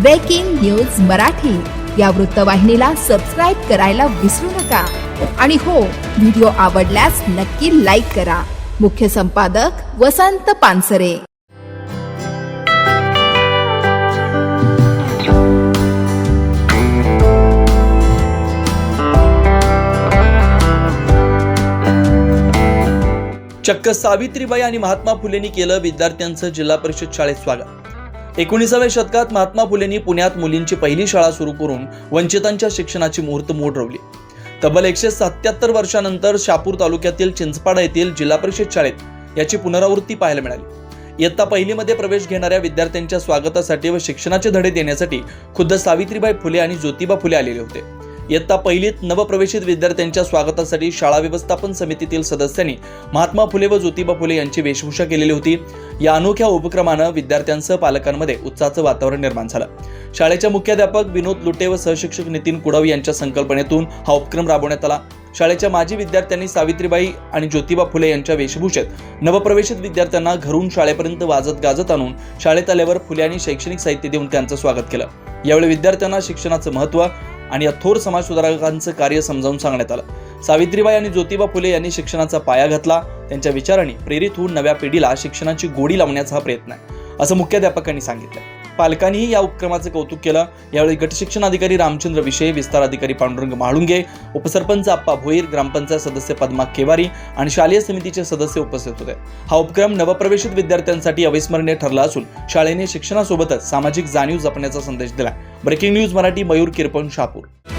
Breaking news Marathi या वृत्तवाहिनीला subscribe करायला विसरू नका. आणि हो व्हिडिओ आवडल्यास नक्की लाईक करा. मुख्य संपादक वसंत पानसरे. चक्क सावित्रीबाई आणि महात्मा फुलेंनी केलं विद्यार्थ्यांचं जिल्हा परिषद शाळेत स्वागत. एकोणीसाव्या शतकात महात्मा फुलेंनी पुण्यात मुलींची पहिली शाळा सुरू करून वंचितांच्या शिक्षणाची मुहूर्त मोड रवली. तब्बल एकशे सत्याहत्तर वर्षानंतर शापूर तालुक्यातील चिंचपाडा येथील जिल्हा परिषद शाळेत याची पुनरावृत्ती पाहायला मिळाली. इयत्ता पहिलीमध्ये प्रवेश घेणाऱ्या विद्यार्थ्यांच्या स्वागतासाठी व शिक्षणाचे धडे देण्यासाठी खुद्द सावित्रीबाई फुले आणि ज्योतिबा फुले आलेले होते. इयत्ता पहिलीत नवप्रवेशित विद्यार्थ्यांच्या स्वागतासाठी शाळा व्यवस्थापन समितीतील सदस्यांनी महात्मा फुले व ज्योतिबा फुले यांची वेशभूषा केलेली होती. या अनोख्या उपक्रमानं विद्यार्थ्यांसह पालकांमध्ये उत्साहाचं वातावरण निर्माण झालं. शाळेच्या मुख्याध्यापक विनोद लुटे व सहशिक्षक नितीन कुडव यांच्या संकल्पनेतून हा उपक्रम राबवण्यात आला. शाळेच्या माजी विद्यार्थ्यांनी सावित्रीबाई आणि ज्योतिबा फुले यांच्या वेशभूषेत नवप्रवेशित विद्यार्थ्यांना घरून शाळेपर्यंत वाजत गाजत आणून शाळेत आल्यावर फुले यांनी शैक्षणिक साहित्य देऊन त्यांचं स्वागत केलं. यावेळी विद्यार्थ्यांना शिक्षणाचं महत्त्व आणि या थोर समाजसुधारकांचं कार्य समजावून सांगण्यात आलं. सावित्रीबाई आणि ज्योतिबा फुले यांनी शिक्षणाचा पाया घातला. त्यांच्या विचारांनी प्रेरित होऊन नव्या पिढीला शिक्षणाची गोडी लावण्याचा हा प्रयत्न आहे असं मुख्याध्यापकांनी सांगितलं. पालकांनीही या उपक्रमाचं कौतुक केलं. यावेळी गटशिक्षण अधिकारी रामचंद्र विषय विस्तार अधिकारी पांडुरंग म्हाळुंगे उपसरपंच आप्पा भोईर ग्रामपंचायत सदस्य पद्मा केवारी आणि शालेय समितीचे सदस्य उपस्थित होते. हा उपक्रम नवप्रवेशित विद्यार्थ्यांसाठी अविस्मरणीय ठरला असून शाळेने शिक्षणासोबतच सामाजिक जाणीव जपण्याचा संदेश दिला ब्रेकिंग न्यूज मराठी मयूर किरपण शापूर